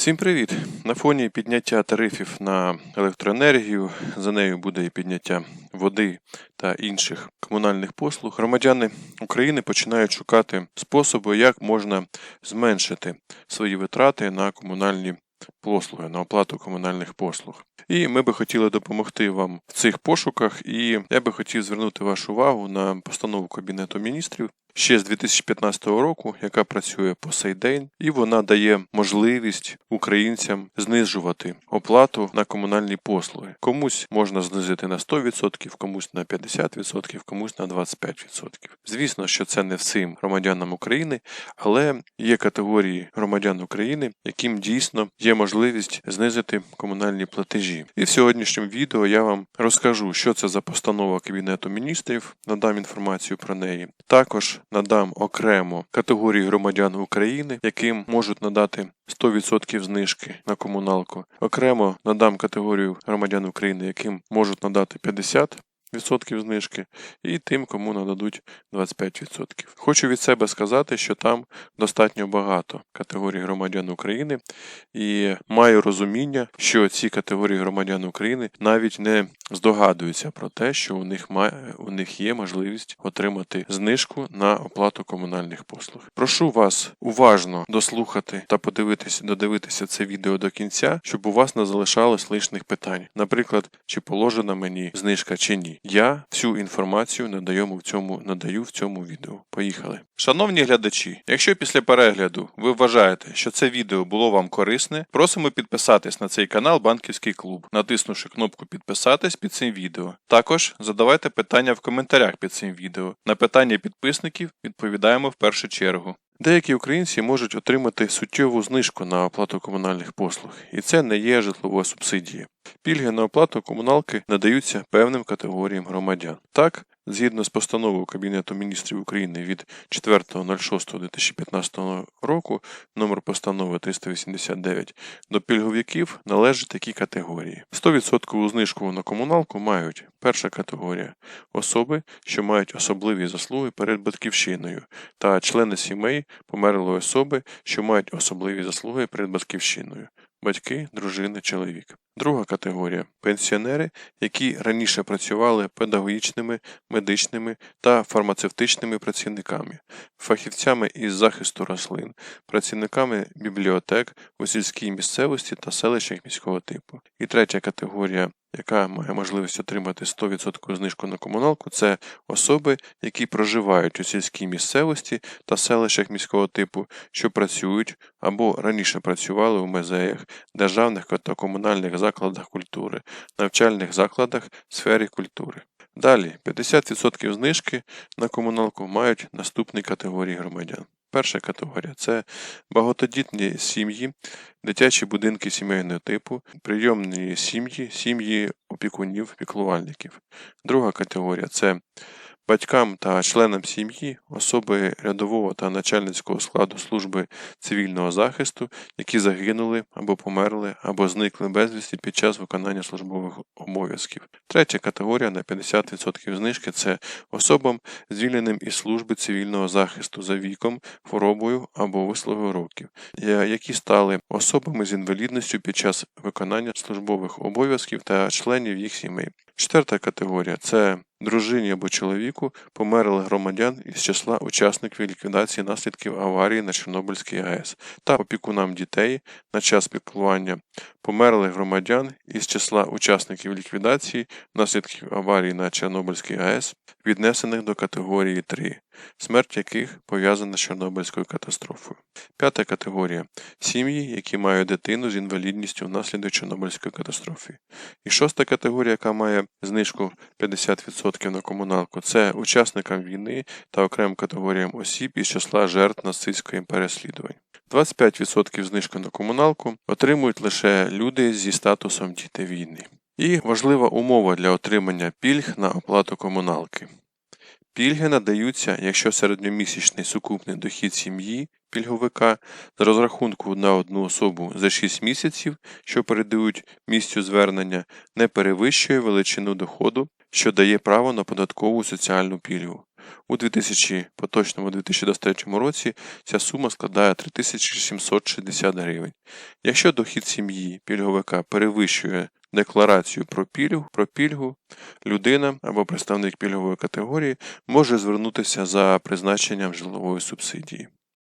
Всім привіт! На фоні підняття тарифів на електроенергію, за нею буде і підняття води та інших комунальних послуг. Громадяни України починають шукати способи, як можна зменшити свої витрати на комунальні послуги, на оплату комунальних послуг. І ми би хотіли допомогти вам в цих пошуках. І я би хотів звернути вашу увагу на постанову Кабінету міністрів ще з 2015 року, яка працює по сей день, і вона дає можливість українцям знижувати оплату на комунальні послуги. Комусь можна знизити на 100%, комусь на 50%, комусь на 25%. Звісно, що це не всім громадянам України, але є категорії громадян України, яким дійсно є можливість знизити комунальні платежі. І в сьогоднішньому відео я вам розкажу, що це за постанова Кабінету міністрів, надам інформацію про неї. Також надам окремо категорії громадян України, яким можуть надати 100% знижки на комуналку. Окремо надам категорію громадян України, яким можуть надати 50%. Відсотків знижки і тим, кому нададуть 25%. Хочу від себе сказати, що там достатньо багато категорій громадян України, і маю розуміння, що ці категорії громадян України навіть не здогадуються про те, що у них має у них є можливість отримати знижку на оплату комунальних послуг. Прошу вас уважно дослухати та подивитися, додивитися це відео до кінця, щоб у вас не залишалось лишних питань. Наприклад, чи положена мені знижка чи ні. Я всю інформацію надаємо в цьому надаю в цьому відео. Поїхали. Шановні глядачі, якщо після перегляду ви вважаєте, що це відео було вам корисне, просимо підписатись на цей канал Банківський клуб, натиснувши кнопку підписатись під цим відео. Також задавайте питання в коментарях під цим відео. На питання підписників відповідаємо в першу чергу. Деякі українці можуть отримати суттєву знижку на оплату комунальних послуг, і це не є житлова субсидія. Пільги на оплату комуналки надаються певним категоріям громадян. Так, згідно з постановою Кабінету міністрів України від 4.06.2015 року, номер постанови 389, до пільговиків належать такі категорії. 100% знижку на комуналку мають перша категорія особи, що мають особливі заслуги перед батьківщиною, та члени сімей померлої особи, що мають особливі заслуги перед батьківщиною. Батьки, дружини, чоловік. Друга категорія пенсіонери, які раніше працювали педагогічними, медичними та фармацевтичними працівниками, фахівцями із захисту рослин, працівниками бібліотек у сільській місцевості та селищах міського типу. І третя категорія, яка має можливість отримати 100% знижку на комуналку, це особи, які проживають у сільській місцевості та селищах міського типу, що працюють або раніше працювали у музеях, державних та комунальних закладах культури, навчальних закладах сфері культури. Далі 50% знижки на комуналку мають наступні категорії громадян. Перша категорія це багатодітні сім'ї, дитячі будинки сімейного типу, прийомні сім'ї, сім'ї опікунів, піклувальників. Друга категорія це батькам та членам сім'ї, особи рядового та начальницького складу служби цивільного захисту, які загинули або померли, або зникли безвісті під час виконання службових обов'язків. Третя категорія на 50% знижки це особам, звільненим із служби цивільного захисту за віком, хворобою або вислугою років, які стали особами з інвалідністю під час виконання службових обов'язків та членів їх сімей. Четверта категорія це дружині або чоловіку померли громадян із числа учасників ліквідації наслідків аварії на Чорнобильській АЕС та опікунам дітей на час піклування. Померли громадян із числа учасників ліквідації наслідків аварії на Чорнобильській АЕС, віднесених до категорії 3, смерть яких пов'язана з Чорнобильською катастрофою. П'ята категорія сім'ї, які мають дитину з інвалідністю внаслідок Чорнобильської катастрофи. І шоста категорія, яка має знижку 50% на комуналку, це учасникам війни та окремим категоріям осіб із числа жертв нацистської переслідувань. 25% знижки на комуналку отримують лише люди зі статусом діти війни. І важлива умова для отримання пільг на оплату комуналки. Пільги надаються, якщо середньомісячний сукупний дохід сім'ї пільговика з розрахунку на одну особу за 6 місяців, що передають місцю звернення, не перевищує величину доходу, що дає право на податкову соціальну пільгу. У 2000, поточному 2023 році ця сума складає 3760 гривень. Якщо дохід сім'ї пільговика перевищує декларацію про пільгу, про пільгу, людина або представник пільгової категорії може звернутися за призначенням житлової субсидії.